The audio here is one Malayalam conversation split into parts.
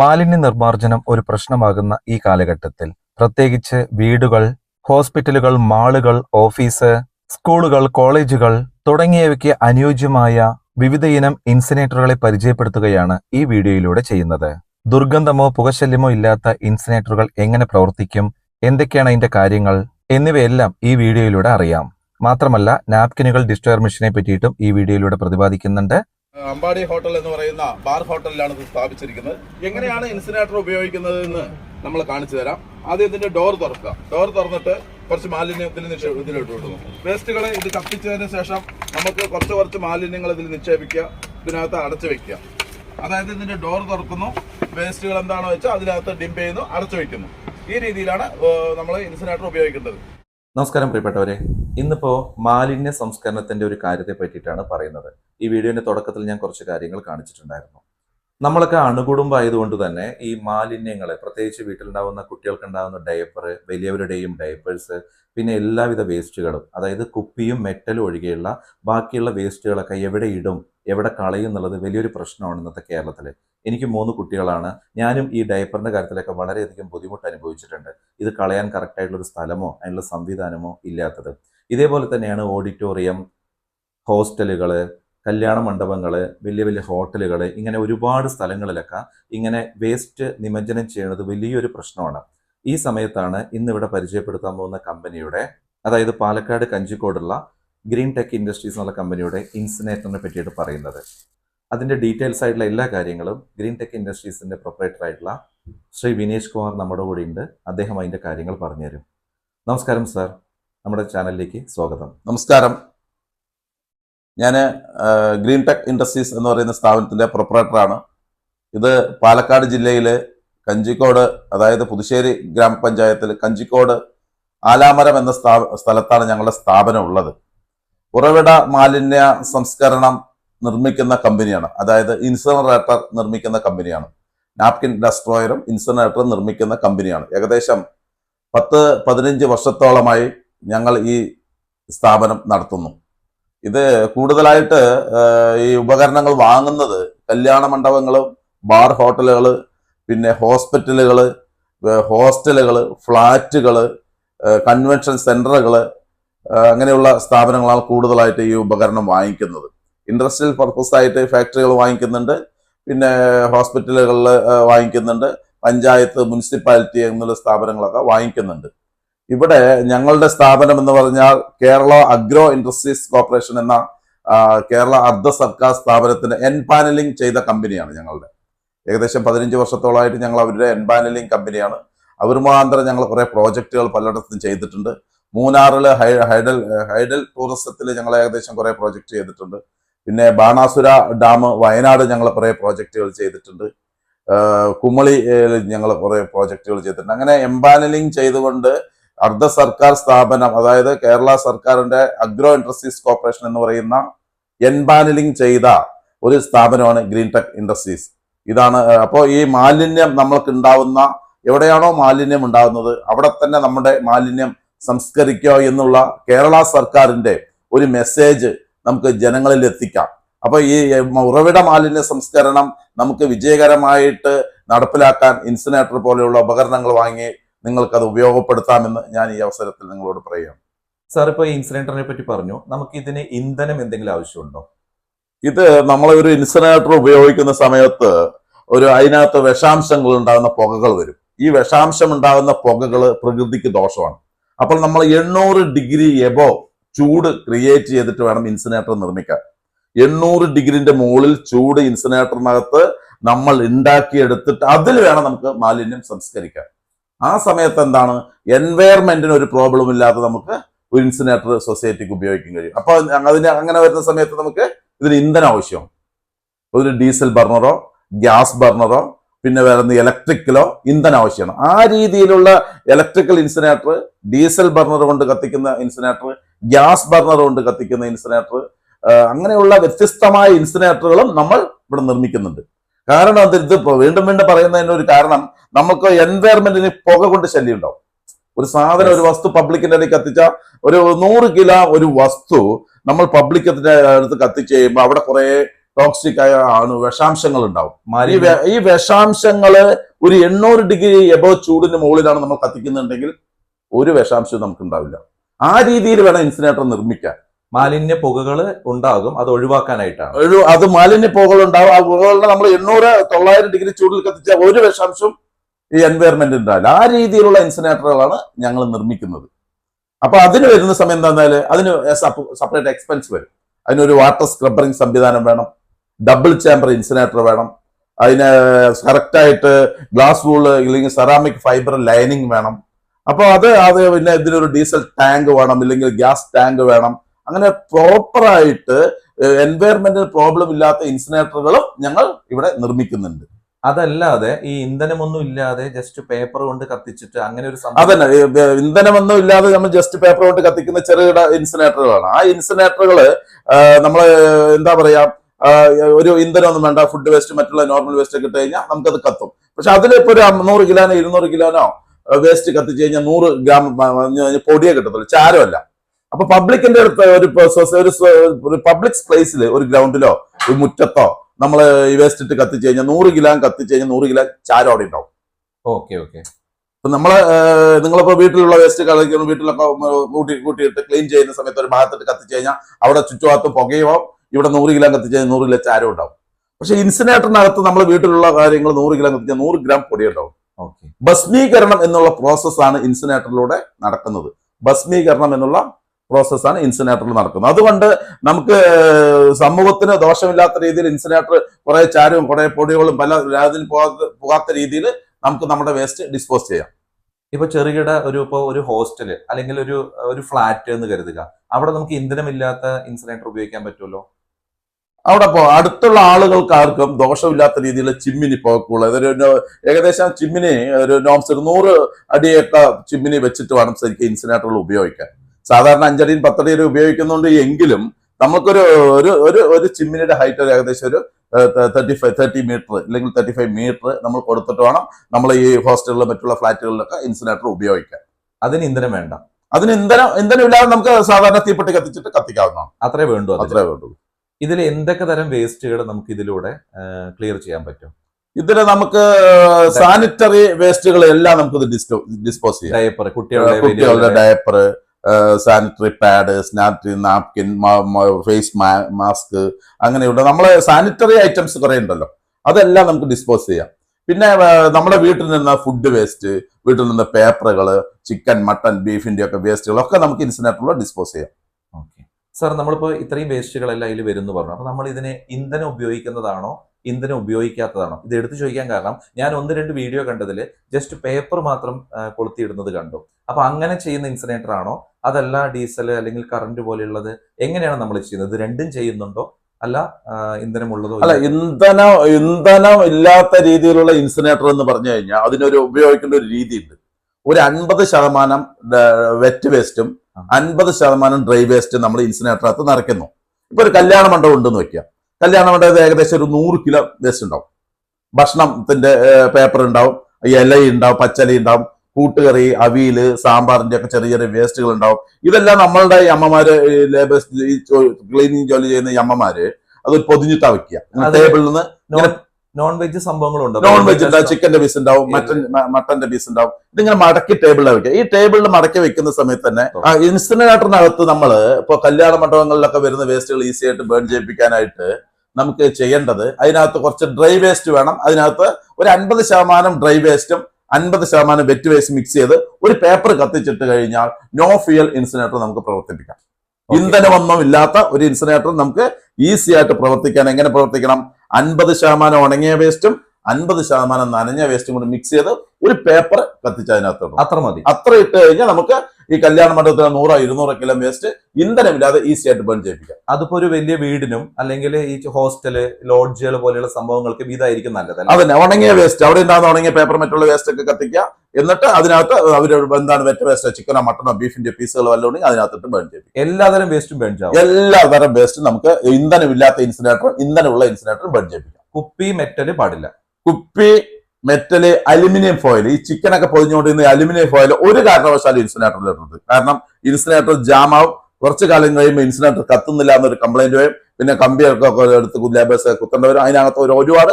മാലിന്യ നിർമ്മാർജനം ഒരു പ്രശ്നമാകുന്ന ഈ കാലഘട്ടത്തിൽ. പ്രത്യേകിച്ച് വീടുകൾ ഹോസ്പിറ്റലുകൾ മാളുകൾ ഓഫീസ് സ്കൂളുകൾ കോളേജുകൾ തുടങ്ങിയവയ്ക്ക് അനുയോജ്യമായ വിവിധയിനം ഇൻസിനേറ്ററുകളെ പരിചയപ്പെടുത്തുകയാണ് ഈ വീഡിയോയിലൂടെ ചെയ്യുന്നത്. ദുർഗന്ധമോ പുകശല്യമോ ഇല്ലാത്ത ഇൻസിനേറ്ററുകൾ എങ്ങനെ പ്രവർത്തിക്കും എന്തൊക്കെയാണ് അതിന്റെ കാര്യങ്ങൾ എന്നിവയെല്ലാം ഈ വീഡിയോയിലൂടെ അറിയാം. മാത്രമല്ല നാപ്കിനുകൾ ഡിസ്റ്റോയർ മെഷീനെ പറ്റിയിട്ടും ഈ വീഡിയോയിലൂടെ പ്രതിപാദിക്കുന്നുണ്ട്. അമ്പാടി ഹോട്ടൽ എന്ന് പറയുന്ന ബാർ ഹോട്ടലിലാണ് ഇത് സ്ഥാപിച്ചിരിക്കുന്നത്. എങ്ങനെയാണ് ഇൻസിനേറ്റർ ഉപയോഗിക്കുന്നത് എന്ന് നമ്മൾ കാണിച്ചു തരാം. ആദ്യം ഇതിന്റെ ഡോർ തുറക്കുക. ഡോർ തുറന്നിട്ട് കുറച്ച് മാലിന്യത്തിൽ ഇതിലോട്ട് കൊടുക്കും വേസ്റ്റുകൾ ഇത് കത്തിച്ചതിന് ശേഷം നമുക്ക് കുറച്ച് കുറച്ച് മാലിന്യങ്ങൾ ഇതിൽ നിക്ഷേപിക്കുക. ഇതിനകത്ത് അടച്ചു വെക്കുക. അതായത് ഇതിന്റെ ഡോർ തുറക്കുന്നു. വേസ്റ്റുകൾ എന്താണോ വെച്ചാൽ അതിനകത്ത് ഡിംപ് ചെയ്യുന്നു അടച്ചു വെക്കുന്നു. ഈ രീതിയിലാണ് നമ്മൾ ഇൻസിനേറ്റർ ഉപയോഗിക്കേണ്ടത്. നമസ്കാരം പ്രിയപ്പെട്ടവരെ. ഇന്നിപ്പോ മാലിന്യ സംസ്കരണത്തിന്റെ ഒരു കാര്യത്തെ പറ്റിയിട്ടാണ് പറയുന്നത്. ഈ വീഡിയോന്റെ തുടക്കത്തിൽ ഞാൻ കുറച്ച് കാര്യങ്ങൾ കാണിച്ചിട്ടുണ്ടായിരുന്നു. നമ്മളൊക്കെ അണുകുടുംബമായതുകൊണ്ട് തന്നെ ഈ മാലിന്യങ്ങളെ പ്രത്യേകിച്ച് വീട്ടിലുണ്ടാവുന്ന കുട്ടികൾക്കുണ്ടാകുന്ന ഡയപ്പർ വലിയവരുടെയും ഡയപ്പേഴ്സ് പിന്നെ എല്ലാവിധ വേസ്റ്റുകളും അതായത് കുപ്പിയും മെറ്റലും ഒഴികെയുള്ള ബാക്കിയുള്ള വേസ്റ്റുകളൊക്കെ എവിടെ ഇടും എവിടെ കളയും എന്നുള്ളത് വലിയൊരു പ്രശ്നമാണ് ഇന്നത്തെ കേരളത്തിൽ എനിക്ക് മൂന്ന് കുട്ടികളാണ്. ഞാനും ഈ ഡയപ്പറിന്റെ കാര്യത്തിലൊക്കെ വളരെയധികം ബുദ്ധിമുട്ട് അനുഭവിച്ചിട്ടുണ്ട്. ഇത് കളയാൻ കറക്റ്റായിട്ടുള്ളൊരു സ്ഥലമോ അതിനുള്ള സംവിധാനമോ ഇല്ലാത്തത്. ഇതേപോലെ തന്നെയാണ് ഓഡിറ്റോറിയം ഹോസ്റ്റലുകൾ കല്യാണ മണ്ഡപങ്ങൾ വലിയ വലിയ ഹോട്ടലുകൾ ഇങ്ങനെ ഒരുപാട് സ്ഥലങ്ങളിലൊക്കെ ഇങ്ങനെ വേസ്റ്റ് നിമജ്ജനം ചെയ്യുന്നത് വലിയൊരു പ്രശ്നമാണ്. ഈ സമയത്താണ് ഇന്നിവിടെ പരിചയപ്പെടുത്താൻ പോകുന്ന കമ്പനിയുടെ അതായത് പാലക്കാട് കഞ്ചിക്കോടുള്ള ഗ്രീൻ ടെക് ഇൻഡസ്ട്രീസ് എന്നുള്ള കമ്പനിയുടെ ഇൻസിനേറ്ററിനെ പറ്റിയിട്ട് പറയുന്നത്. അതിന്റെ ഡീറ്റെയിൽസ് ആയിട്ടുള്ള എല്ലാ കാര്യങ്ങളും ഗ്രീൻ ടെക് ഇൻഡസ്ട്രീസിന്റെ പ്രൊപ്പറേറ്റർ ആയിട്ടുള്ള ശ്രീ വിനേഷ് കുമാർ നമ്മുടെ കൂടെ ഉണ്ട് അദ്ദേഹം അതിന്റെ കാര്യങ്ങൾ പറഞ്ഞുതരും. നമസ്കാരം സാർ. നമ്മുടെ ചാനലിലേക്ക് സ്വാഗതം. നമസ്കാരം. ഞാൻ ഗ്രീൻ ടെക് ഇൻഡസ്ട്രീസ് എന്ന് പറയുന്ന സ്ഥാപനത്തിന്റെ പ്രൊപ്പറേറ്ററാണ്. ഇത് പാലക്കാട് ജില്ലയിലെ കഞ്ചിക്കോട് അതായത് പുതുശ്ശേരി ഗ്രാമപഞ്ചായത്തിൽ കഞ്ചിക്കോട് ആലാമരം എന്ന സ്ഥാ- സ്ഥലത്താണ് ഞങ്ങളുടെ സ്ഥാപനം ഉള്ളത്. ഉറവിട മാലിന്യ സംസ്കരണം നിർമ്മിക്കുന്ന കമ്പനിയാണ്. അതായത് ഇൻസിനറേറ്റർ നിർമ്മിക്കുന്ന കമ്പനിയാണ്. നാപ്കിൻ ഡസ്ട്രോയറും ഇൻസിനറേറ്ററും നിർമ്മിക്കുന്ന കമ്പനിയാണ്. ഏകദേശം പത്ത് പതിനഞ്ച് വർഷത്തോളമായി ഞങ്ങൾ ഈ സ്ഥാപനം നടത്തുന്നു. ഇത് കൂടുതലായിട്ട് ഈ ഉപകരണങ്ങൾ വാങ്ങുന്നത് കല്യാണ മണ്ഡപങ്ങൾ ബാർ ഹോട്ടലുകൾ പിന്നെ ഹോസ്പിറ്റലുകൾ ഹോസ്റ്റലുകൾ ഫ്ലാറ്റുകൾ കൺവെൻഷൻ സെന്ററുകൾ അങ്ങനെയുള്ള സ്ഥാപനങ്ങളാണ് കൂടുതലായിട്ട് ഈ ഉപകരണം വാങ്ങിക്കുന്നത്. ഇൻഡസ്ട്രിയൽ പർപ്പസ് ആയിട്ട് ഫാക്ടറികൾ വാങ്ങിക്കുന്നുണ്ട് പിന്നെ ഹോസ്പിറ്റലുകളിൽ വാങ്ങിക്കുന്നുണ്ട് പഞ്ചായത്ത് മുനിസിപ്പാലിറ്റി എന്നുള്ള സ്ഥാപനങ്ങളൊക്കെ വാങ്ങിക്കുന്നുണ്ട്. ഇവിടെ ഞങ്ങളുടെ സ്ഥാപനം എന്ന് പറഞ്ഞാൽ കേരള അഗ്രോ ഇൻഡസ്ട്രീസ് കോർപ്പറേഷൻ എന്ന കേരള അർദ്ധ സർക്കാർ സ്ഥാപനത്തിന് എൻ പാനലിംഗ് ചെയ്ത കമ്പനിയാണ് ഞങ്ങളുടെ. ഏകദേശം പതിനഞ്ച് വർഷത്തോളമായിട്ട് ഞങ്ങൾ അവരുടെ എൻ പാനലിംഗ് കമ്പനിയാണ്. അവർ മുഖാന്തരം ഞങ്ങൾ കുറെ പ്രോജക്റ്റുകൾ പലയിടത്തും ചെയ്തിട്ടുണ്ട്. മൂന്നാറിൽ ഹൈ- ഹൈഡൽ ഹൈഡൽ ടൂറിസത്തിൽ ഞങ്ങൾ ഏകദേശം കുറെ പ്രോജക്റ്റ് ചെയ്തിട്ടുണ്ട്. പിന്നെ ബാണാസുര ഡാം വയനാട് ഞങ്ങൾ കുറെ പ്രോജക്റ്റുകൾ ചെയ്തിട്ടുണ്ട്. കുമളി ഞങ്ങൾ കുറെ പ്രോജക്റ്റുകൾ ചെയ്തിട്ടുണ്ട്. അങ്ങനെ എംപാനലിംഗ് ചെയ്തുകൊണ്ട് അർദ്ധ സർക്കാർ സ്ഥാപനം അതായത് കേരള സർക്കാരിന്റെ അഗ്രോ ഇൻഡസ്ട്രീസ് കോർപ്പറേഷൻ എന്ന് പറയുന്ന എൻപാനലിംഗ് ചെയ്ത ഒരു സ്ഥാപനമാണ് ഗ്രീൻ ടെക് ഇൻഡസ്ട്രീസ്. ഇതാണ് അപ്പോൾ ഈ മാലിന്യം നമ്മൾക്ക് ഉണ്ടാവുന്ന എവിടെയാണോ മാലിന്യം ഉണ്ടാകുന്നത് അവിടെ തന്നെ നമ്മുടെ മാലിന്യം സംസ്കരിക്കോ എന്നുള്ള കേരള സർക്കാരിന്റെ ഒരു മെസ്സേജ് നമുക്ക് ജനങ്ങളിൽ എത്തിക്കാം. അപ്പോൾ ഈ ഉറവിട മാലിന്യ സംസ്കരണം നമുക്ക് വിജയകരമായിട്ട് നടപ്പിലാക്കാൻ ഇൻസിനേറ്റർ പോലെയുള്ള ഉപകരണങ്ങൾ വാങ്ങി നിങ്ങൾക്കത് ഉപയോഗപ്പെടുത്താമെന്ന് ഞാൻ ഈ അവസരത്തിൽ നിങ്ങളോട് പറയാം സാർ ഇപ്പോൾ ഇൻസിനേറ്ററിനെ പറ്റി പറഞ്ഞു. നമുക്ക് ഇതിന് ഇന്ധനം എന്തെങ്കിലും ആവശ്യമുണ്ടോ? ഇത് നമ്മൾ ഒരു ഇൻസിനേറ്റർ ഉപയോഗിക്കുന്ന സമയത്ത് ഒരു അതിനകത്ത് വിഷാംശങ്ങൾ ഉണ്ടാകുന്ന പുകകൾ വരും. ഈ വിഷാംശം ഉണ്ടാകുന്ന പുകകൾ പ്രകൃതിക്ക് ദോഷമാണ്. അപ്പോൾ നമ്മൾ എണ്ണൂറ് ഡിഗ്രി എബോ ചൂട് ക്രിയേറ്റ് ചെയ്തിട്ട് വേണം ഇൻസിനേറ്റർ നിർമ്മിക്കാൻ. എണ്ണൂറ് ഡിഗ്രിന്റെ മുകളിൽ ചൂട് ഇൻസിനേറ്ററിനകത്ത് നമ്മൾ ഉണ്ടാക്കിയെടുത്തിട്ട് അതിൽ വേണം നമുക്ക് മാലിന്യം സംസ്കരിക്കാൻ. ആ സമയത്ത് എന്താണ്? എൻവയർമെന്റിന് ഒരു പ്രോബ്ലം ഇല്ലാതെ നമുക്ക് ഒരു ഇൻസിനേറ്റർ സൊസൈറ്റിക്ക് ഉപയോഗിക്കാൻ കഴിയും. അപ്പൊ അതിന് അങ്ങനെ വരുന്ന സമയത്ത് നമുക്ക് ഇതിന് ഇന്ധനം ആവശ്യമാണ്. ഒരു ഡീസൽ ബർണറോ ഗ്യാസ് ബർണറോ പിന്നെ വരുന്ന ഇലക്ട്രിക്കലോ ഇന്ധനം ആവശ്യമാണ്. ആ രീതിയിലുള്ള ഇലക്ട്രിക്കൽ ഇൻസിനേറ്റർ ഡീസൽ ബർണർ കൊണ്ട് കത്തിക്കുന്ന ഇൻസിനേറ്റർ ഗ്യാസ് ബർണർ കൊണ്ട് കത്തിക്കുന്ന ഇൻസിനേറ്റർ അങ്ങനെയുള്ള വ്യത്യസ്തമായ ഇൻസിനേറ്ററുകളും നമ്മൾ ഇവിടെ നിർമ്മിക്കുന്നുണ്ട്. കാരണം അത് ഇത് വീണ്ടും വീണ്ടും പറയുന്നതിന് ഒരു കാരണം നമുക്ക് എൻവയറമെന്റിന് പുക കൊണ്ട് ശല്യം ഉണ്ടാവും ഒരു സാധനം ഒരു വസ്തു പബ്ലിക്കിന്റെ ഇടയിൽ കത്തിച്ച ഒരു നൂറ് കിലോ ഒരു വസ്തു നമ്മൾ പബ്ലിക്കത്തിന്റെ അടുത്ത് കത്തിച്ച് കഴിയുമ്പോൾ അവിടെ കുറെ ടോക്സിക് ആയ അണു വിഷാംശങ്ങൾ ഉണ്ടാവും ഈ വിഷാംശങ്ങൾ ഒരു എണ്ണൂറ് ഡിഗ്രി എബോ ചൂടിന് മുകളിലാണ് നമ്മൾ കത്തിക്കുന്നുണ്ടെങ്കിൽ ഒരു വിഷാംശവും നമുക്ക് ഉണ്ടാവില്ല ആ രീതിയിൽ വേണം ഇൻസിനേറ്റർ നിർമ്മിക്കാൻ. മാലിന്യ പുകകൾ ഉണ്ടാകും അത് ഒഴിവാക്കാനായിട്ടാണ്. അത് മാലിന്യ പുകകൾ ഉണ്ടാകും. ആ പുകകളുടെ നമ്മൾ എണ്ണൂറ് തൊള്ളായിരം ഡിഗ്രി ചൂടിൽ കത്തിച്ച ഒരു വിഷാംശം ഈ എൻവയറമെന്റ് ഉണ്ടാവില്ല ആ രീതിയിലുള്ള ഇൻസിനേറ്ററുകളാണ് ഞങ്ങൾ നിർമ്മിക്കുന്നത്. അപ്പൊ അതിന് വരുന്ന സമയം എന്താണെന്നാൽ അതിന് സെപ്പറേറ്റ് എക്സ്പെൻസ് വരും. അതിനൊരു വാട്ടർ സ്ക്രബ്ബറിംഗ് സംവിധാനം വേണം ഡബിൾ ചാമ്പർ ഇൻസിനേറ്റർ വേണം അതിന് കറക്റ്റായിട്ട് ഗ്ലാസ് വൂൾ ഇല്ലെങ്കിൽ സെറാമിക് ഫൈബർ ലൈനിങ് വേണം. അപ്പോൾ അത് അത് പിന്നെ ഇതിനൊരു ഡീസൽ ടാങ്ക് വേണം ഇല്ലെങ്കിൽ ഗ്യാസ് ടാങ്ക് വേണം. അങ്ങനെ പ്രോപ്പറായിട്ട് എൻവയറമെന്റൽ പ്രോബ്ലം ഇല്ലാത്ത ഇൻസിനേറ്ററുകളും ഞങ്ങൾ ഇവിടെ നിർമ്മിക്കുന്നുണ്ട്. അതല്ലാതെ ഈ ഇന്ധനമൊന്നും ഇല്ലാതെ ജസ്റ്റ് പേപ്പർ കൊണ്ട് കത്തിച്ചിട്ട് അങ്ങനെ ഒരു അതന്നെ ഇന്ധനമൊന്നും ഇല്ലാതെ നമ്മൾ ജസ്റ്റ് പേപ്പർ കൊണ്ട് കത്തിക്കുന്ന ചെറുകിട ഇൻസിനേറ്ററുകളാണ് ആ ഇൻസിനേറ്ററുകൾ നമ്മൾ എന്താ പറയാ ഒരു ഇന്ധനമൊന്നും വേണ്ട ഫുഡ് വേസ്റ്റ് മറ്റുള്ള നോർമൽ വേസ്റ്റ് ഒക്കെ ഇട്ട് കഴിഞ്ഞാൽ നമുക്കത് കത്തും. പക്ഷെ അതിലിപ്പോ ഒരു നൂറ് കിലോനോ ഇരുന്നൂറ് കിലോനോ വേസ്റ്റ് കത്തിച്ച് കഴിഞ്ഞാൽ നൂറ് ഗ്രാം പൊടിയെ കിട്ടത്തുള്ളൂ ചാരമല്ല. അപ്പൊ പബ്ലിക്കിന്റെ അടുത്ത് ഒരു ഒരു പബ്ലിക് പ്ലേസിൽ ഒരു ഗ്രൗണ്ടിലോ ഒരു മുറ്റത്തോ നമ്മൾ ഈ വേസ്റ്റ് ഇട്ട് കത്തിച്ചു കഴിഞ്ഞാൽ നൂറ് കിലോ കത്തിച്ചു കഴിഞ്ഞാൽ നൂറ് കിലോ ചാരം അവിടെ ഉണ്ടാവും. Okay okay. ഇപ്പൊ നമ്മൾ നിങ്ങളിപ്പോ വീട്ടിലുള്ള വേസ്റ്റ് കളിക്കുന്ന വീട്ടിലൊക്കെ കൂട്ടി കൂട്ടിയിട്ട് ക്ലീൻ ചെയ്യുന്ന സമയത്ത് ഒരു ഭാഗത്തിട്ട് കത്തിച്ചു കഴിഞ്ഞാൽ അവിടെ ചുറ്റുഭാഗത്തും പുകയോ ഇവിടെ നൂറ് കിലോ കത്തിച്ചു കഴിഞ്ഞാൽ നൂറ് കിലോ ചാരം ഉണ്ടാവും. പക്ഷെ ഇൻസിനേറ്ററിനകത്ത് നമ്മൾ വീട്ടിലുള്ള കാര്യങ്ങൾ നൂറ് കിലോ കത്തിച്ചാൽ നൂറ് ഗ്രാം പൊടി ഉണ്ടാവും. ഓക്കെ. ഭസ്മീകരണം എന്നുള്ള പ്രോസസ്സാണ് ഇൻസിനേറ്ററിലൂടെ നടക്കുന്നത്. ഭസ്മീകരണം എന്നുള്ള പ്രോസസ്സാണ് ഇൻസിനേറ്ററിൽ നടക്കുന്നത്. അതുകൊണ്ട് നമുക്ക് സമൂഹത്തിന് ദോഷമില്ലാത്ത രീതിയിൽ ഇൻസിനേറ്റർ കുറെ ചാരവും കുറെ പൊടികളും പല രാജ്യത്തിന് പോകാത്ത പോകാത്ത രീതിയിൽ നമുക്ക് നമ്മുടെ വേസ്റ്റ് ഡിസ്പോസ് ചെയ്യാം. ഇപ്പൊ ചെറുകിട ഒരു ഇപ്പൊ ഒരു ഹോസ്റ്റൽ അല്ലെങ്കിൽ ഒരു ഒരു ഫ്ലാറ്റ് എന്ന് കരുതുക. അവിടെ നമുക്ക് ഇന്ധനമില്ലാത്ത ഇൻസിനേറ്റർ ഉപയോഗിക്കാൻ പറ്റുമല്ലോ? അവിടെ പോ അടുത്തുള്ള ആളുകൾക്ക് ആർക്കും ദോഷമില്ലാത്ത രീതിയിലുള്ള ചിമ്മിനി പോക്കുള്ള ഇതൊരു നോ- ഏകദേശം ചിമ്മിനി ഒരു നോംസ് ഒരു നൂറ് അടിയൊക്കെ ചിമ്മിനി വെച്ചിട്ട് വേണം ശരിക്കും ഇൻസിനേറ്ററുകൾ ഉപയോഗിക്കാൻ. സാധാരണ അഞ്ചടിയും പത്തടിയും ഉപയോഗിക്കുന്നുണ്ട് എങ്കിലും നമുക്കൊരു ഒരു ഒരു ഒരു ചിമ്മിനിയുടെ ഹൈറ്റ് ഒരു ഏകദേശം ഒരു തേർട്ടി ഫൈവ് തേർട്ടി മീറ്റർ അല്ലെങ്കിൽ തേർട്ടി ഫൈവ് മീറ്റർ നമ്മൾ കൊടുത്തിട്ട് വേണം നമ്മൾ ഈ ഹോസ്റ്റലിലും മറ്റുള്ള ഫ്ലാറ്റുകളിലൊക്കെ ഇൻസിനേറ്റർ ഉപയോഗിക്കാൻ. അതിന് ഇന്ധനം വേണ്ട. അതിന് ഇന്ധനം ഇന്ധനം ഇല്ലാതെ നമുക്ക് സാധാരണ തീപ്പെട്ടി കത്തിച്ചിട്ട് കത്തിക്കാവുന്നതാണ്. അത്രേ വേണ്ടു അത്രേ വേണ്ടുള്ളൂ ഇതിൽ എന്തൊക്കെ തരം വേസ്റ്റുകൾ നമുക്ക് ഇതിലൂടെ ക്ലിയർ ചെയ്യാൻ പറ്റും? ഇതിൽ നമുക്ക് സാനിറ്ററി വേസ്റ്റുകൾ എല്ലാം നമുക്ക് ഡിസ്പോസ് ചെയ്യാം. ഡയപ്പർ കുട്ടികളുടെ കുട്ടികളുടെ diaper sanitary pad sanitary napkin face mask അങ്ങനെയുള്ള നമ്മളെ സാനിറ്ററി ഐറ്റംസ് കുറേ ഉണ്ടല്ലോ. അതെല്ലാം നമുക്ക് ഡിസ്പോസ് ചെയ്യാം. പിന്നെ നമ്മുടെ വീട്ടിൽ നിന്ന് ഫുഡ് വേസ്റ്റ് വീട്ടിൽ നിന്ന് പേപ്പറുകൾ ചിക്കൻ മട്ടൺ ബീഫിന്റെ ഒക്കെ വേസ്റ്റുകളൊക്കെ നമുക്ക് ഇൻസിനേറ്ററിലൂടെ ഡിസ്പോസ് ചെയ്യാം. ഓക്കെ സാർ നമ്മളിപ്പോൾ ഇത്രയും വേസ്റ്റുകളെല്ലാം അതിൽ വരുന്നു പറഞ്ഞു. അപ്പോൾ നമ്മൾ ഇതിനെ ഇന്ധനം ഉപയോഗിക്കുന്നതാണോ? ഇന്ധനം ഉപയോഗിക്കാത്തതാണോ. ഇത് എടുത്തു ചോദിക്കാൻ കാരണം ഞാൻ ഒന്ന് രണ്ട് വീഡിയോ കണ്ടതിൽ ജസ്റ്റ് പേപ്പർ മാത്രം കൊളുത്തിയിടുന്നത് കണ്ടു. അപ്പൊ അങ്ങനെ ചെയ്യുന്ന ഇൻസിനേറ്റർ ആണോ? അതല്ല ഡീസൽ അല്ലെങ്കിൽ കറണ്ട് പോലെയുള്ളത് എങ്ങനെയാണ് നമ്മൾ ചെയ്യുന്നത്? ഇത് രണ്ടും ചെയ്യുന്നുണ്ടോ? അല്ല ഇന്ധനമുള്ളതോ അല്ല ഇന്ധന ഇന്ധനം ഇല്ലാത്ത രീതിയിലുള്ള ഇൻസിനേറ്റർ എന്ന് പറഞ്ഞു കഴിഞ്ഞാൽ അതിനൊരു ഉപയോഗിക്കേണ്ട ഒരു രീതിയുണ്ട്. ഒരു അൻപത് ശതമാനം വെറ്റ് വേസ്റ്റും. അൻപത് ശതമാനം ഡ്രൈ വേസ്റ്റും നമ്മൾ ഇൻസിനേറ്ററിനകത്ത് നിറയ്ക്കുന്നു. ഇപ്പൊ ഒരു കല്യാണ മണ്ഡപം ഉണ്ടെന്ന് വെക്കുക. കല്യാണ മണ്ഡപത്തിൽ ഏകദേശം ഒരു നൂറ് കിലോ വേസ്റ്റ് ഉണ്ടാവും. ഭക്ഷണത്തിന്റെ പേപ്പർ ഉണ്ടാവും ഇല ഉണ്ടാവും പച്ചലി ഉണ്ടാവും കൂട്ടുകറി അവിയിൽ സാമ്പാറിന്റെ ഒക്കെ ചെറിയ ചെറിയ വേസ്റ്റുകൾ ഉണ്ടാവും. ഇതെല്ലാം നമ്മളുടെ ഈ അമ്മമാര് ലേബേഴ്സ് ക്ലീനിങ് ജോലി ചെയ്യുന്ന ഈ അമ്മമാര് അത് പൊതിഞ്ഞിട്ടാ വെക്കുക. ടേബിളിൽ നിന്ന് നോൺ വെജ് സംഭവങ്ങളുണ്ടോ? നോൺ വെജ് ഉണ്ടാവും ചിക്കന്റെ പീസ് ഉണ്ടാവും മട്ടൻ മ- മട്ടന്റെ പീസ് ഉണ്ടാവും. ഇതിങ്ങനെ മടക്കി ടേബിളിൽ വെക്കുക. ഈ ടേബിളിൽ മടക്കി വെക്കുന്ന സമയത്ത് തന്നെ ആ ഇൻസിനേറ്ററിനകത്ത് നമ്മൾ ഇപ്പൊ കല്യാണ മണ്ഡപങ്ങളിലൊക്കെ വരുന്ന വേസ്റ്റുകൾ ഈസി ആയിട്ട് ബേൺ ചെയ്യിപ്പിക്കാനായിട്ട് നമുക്ക് ചെയ്യേണ്ടത് അതിനകത്ത് കുറച്ച് ഡ്രൈ വേസ്റ്റ് വേണം. അതിനകത്ത് ഒരു അൻപത് ശതമാനം ഡ്രൈ വേസ്റ്റും അൻപത് ശതമാനം വെറ്റ് വേസ്റ്റ് മിക്സ് ചെയ്ത് ഒരു പേപ്പർ കത്തിച്ചിട്ട് കഴിഞ്ഞാൽ നോ ഫ്യൂൽ ഇൻസിനേറ്റർ നമുക്ക് പ്രവർത്തിപ്പിക്കാം. ഇന്ധനമൊന്നും ഇല്ലാത്ത ഒരു ഇൻസിനേറ്റർ നമുക്ക് ഈസി ആയിട്ട് പ്രവർത്തിക്കാൻ എങ്ങനെ പ്രവർത്തിക്കണം? അൻപത് ശതമാനം ഉണങ്ങിയ വേസ്റ്റും അൻപത് ശതമാനം നനഞ്ഞ വേസ്റ്റും കൂടി മിക്സ് ചെയ്ത് ഒരു പേപ്പർ കത്തിച്ച് അതിനകത്ത് അത്ര മതി. അത്ര ഇട്ട് കഴിഞ്ഞാൽ നമുക്ക് ഈ കല്യാണ മണ്ഡപത്തിലെ നൂറോ ഇരുന്നൂറോ കിലോ വേസ്റ്റ് ഇന്ധനമില്ലാതെ ഈസി ആയിട്ട് ബേൺ ചെയ്യിപ്പിക്കാം. അതിപ്പോ ഒരു വലിയ വീടിനും അല്ലെങ്കിൽ ഈ ഹോസ്റ്റൽ ലോഡ്ജുകൾ പോലെയുള്ള സംഭവങ്ങൾക്ക് ഇതായിരിക്കും നല്ലത്? അതന്നെ. ഉണങ്ങിയ വേസ്റ്റ് അവിടെ ഉണ്ടാകുന്ന ഉണങ്ങിയ പേപ്പർ മറ്റുള്ള വേസ്റ്റ് ഒക്കെ കത്തിക്കുക. എന്നിട്ട് അതിനകത്ത് അവർ എന്താണ് വെറ്റ വേസ്റ്റ് ചിക്കനോ മട്ടണോ ബീഫിന്റെ പീസുകൾ വല്ലതും ഉണ്ടെങ്കിൽ അതിനകത്തിട്ട് ബേൺ ചെയ്യും. എല്ലാതരം വേസ്റ്റും ബേൺ എല്ലാ എല്ലാതരം വേസ്റ്റും നമുക്ക് ഇന്ധനമില്ലാത്ത ഇൻസിനേറ്ററും ഇന്ധനമുള്ള ഇൻസിനേറ്ററും ബേൺ ചെയ്യിപ്പിക്കാം കുപ്പി മെറ്റൽ പാടില്ല. കുപ്പി മെറ്റൽ അലുമിനിയം ഫോയിൽ ഈ ചിക്കനൊക്കെ പൊതിഞ്ഞുകൊണ്ടിരുന്ന അലുമിനിയം ഫോയിൽ ഒരു കാരണവശാലും ഇൻസിനേറ്ററിൽ ഇടരുത്. കാരണം ഇൻസിനേറ്റർ ജാമാവും കുറച്ച് കാലം കഴിയുമ്പോൾ ഇൻസിനേറ്റർ കത്തുന്നില്ല എന്നൊരു കംപ്ലൈന്റ് വരും. പിന്നെ കമ്പിയൊക്കെ എടുത്ത് ലേബേഴ്സ് കുത്തേണ്ടി വരും. അതിനകത്ത് ഒരു ഒരുപാട്